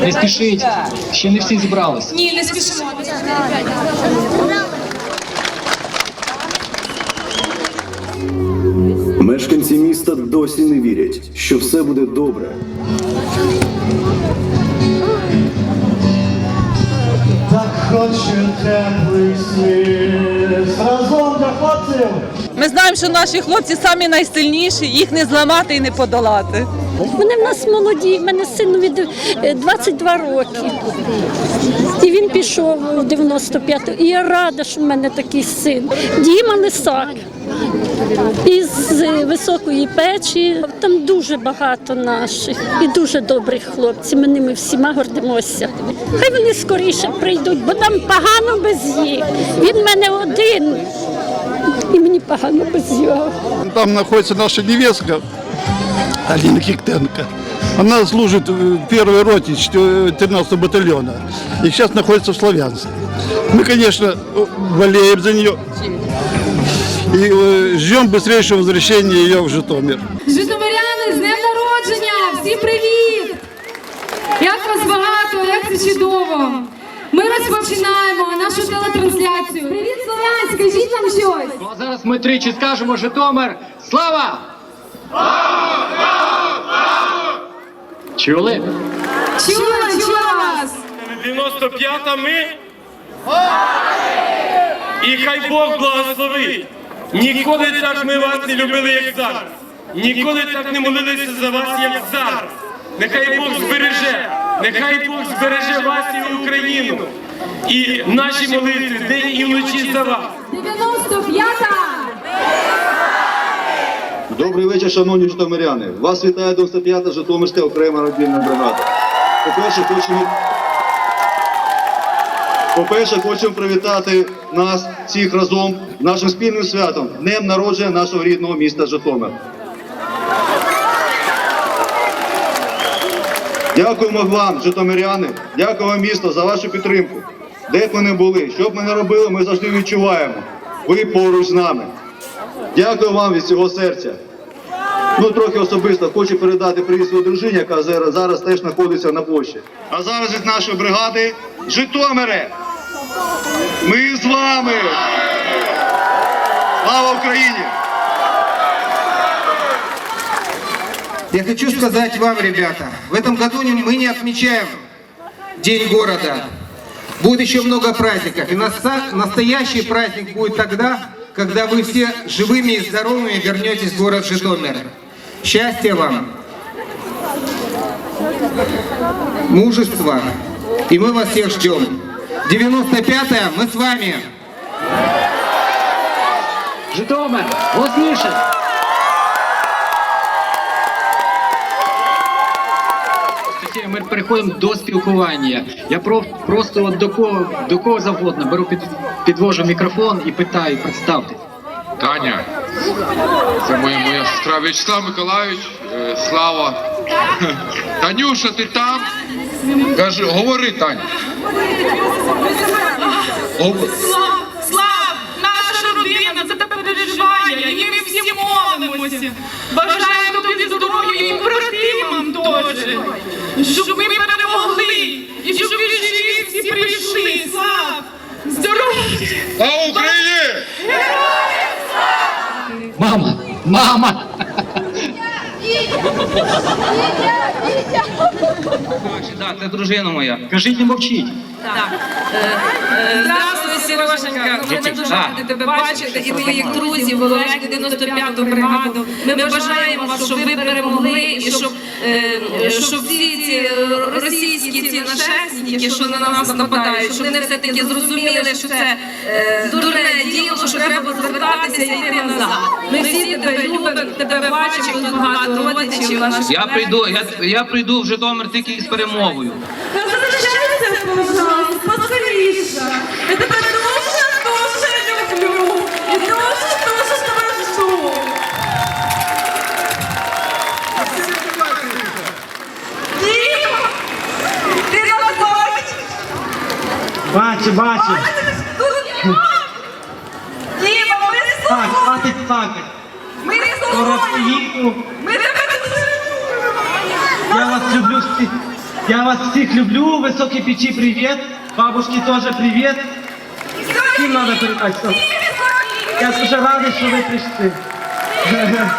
Не спішіть, ще не всі зібрались. Ні, не спішимо. Мешканці міста досі не вірять, що все буде добре. Так хоче теплих сліз разом для хлопців. Ми знаємо, що наші хлопці самі найсильніші, їх не зламати і не подолати. Вони в нас молоді, в мене сину від е, 22 роки. І він пішов у 95-му. І я рада, що в мене такий син. Діма Лисак. Із е, високої печі там дуже багато наших і дуже добрих хлопців. Ми ними всіма гордимося. Хай вони скоріше прийдуть, бо там погано без їх. Він в мене один, і мені погано без його. Там находится наша невестка Алина Киктенко. Она служит в первой роте 14 батальона и сейчас находится в Славянске. Мы, конечно, болеем за нее и э, ждем быстрейшего возвращения ее в Житомир. Житомиряни, з днем народження! Всім привіт! Як вас багато, як це чудово! Ми розпочинаємо нашу телетрансляцію. Привіт, Слов'янськ, скажіть нам щось! Ну, а зараз ми тричі скажемо Житомир. Слава! Чули? Чула, чула вас! 95-та ми. І хай Бог благословить. Ніколи так ми вас не любили, як зараз. Ніколи так не молилися за вас, як зараз. Нехай Бог збереже, нехай Бог збереже вас і Україну. І наші молитви день і вночі за вас. 95-та! Добрий вечір, шановні житомиряни. Вас вітає 95-та Житомирська окрема родинна бригада. По-перше, хочемо. По-перше, хочемо привітати нас всіх разом нашим спільним святом, днем народження нашого рідного міста Житомир. Дякуємо вам, житомиряни, дякуємо місто за вашу підтримку. Де б ми не були, що б ми не робили, ми завжди відчуваємо. Ви поруч з нами. Дякую вам від всього серця. Ну, трохи особисто хочу передати привіт своїй дружині, яка зараз, зараз теж знаходиться на площі. А зараз від нашої бригади Житомире. Ми з вами. Слава Україні! Я хочу сказать вам, ребята, в этом году не- мы не отмечаем День города. Будет еще много праздников. И наста- настоящий праздник будет тогда, когда вы все живыми и здоровыми вернетесь в город Житомир. Счастья вам, мужества, и мы вас всех ждем. 95-е, мы с вами. Житомир! Анастасія, Ми переходимо до спілкування. Я про, просто от до кого до кого завгодно беру під, підвожу мікрофон і питаю, представте. Таня, це моя моя сестра В'ячеслав Миколаївич, е, Слава. Танюша, ти там? Кажи, говори, Таня. Слав, наша родина за тебе переживає, і ми всі молимося. Бажаємо тобі здоров'я і побратимам теж. Щоб ми перемогли, і щоб ви живі всі прийшли. Слав, здоров'я! Мама! Мама! Да, це дружина моя. Кажіть, не мовчіть. Здравствуй, Сереженька. Ми дуже раді тебе бачити, і ви як друзі 95-ту бригаду. Ми бажаємо вас, щоб ви перемогли, і щоб, е, щоб всі ці е, російські ці нашесники, що на нас нападають, щоб вони все-таки зрозуміли, що це е, дурне діло, що треба звертатися і йти назад. Ми всі тебе любимо, тебе бачимо, тут багато родичів. Я прийду, я, я прийду в Житомир тільки з перемогою. Возвращайся, пожалуйста, поскоріше. Я тебе Бачу, бачу. Діма, ми не Так, хватить плакати. Ми не Скоро поїду. Ми тебе любимо. Я вас люблю. Я вас всіх люблю, високій печі привіт, бабушки теж привіт. Всім треба передати. що- Я дуже радий, що ви прийшли.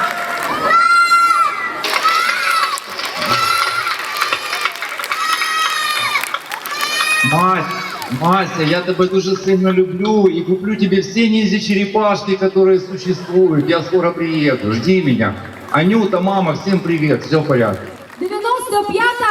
Мась, Мася, я тебя дуже сильно люблю и куплю тебе все ниндзя-черепашки, которые существуют. Я скоро приеду, жди меня. Анюта, мама, всем привет, все в порядке. 95-та!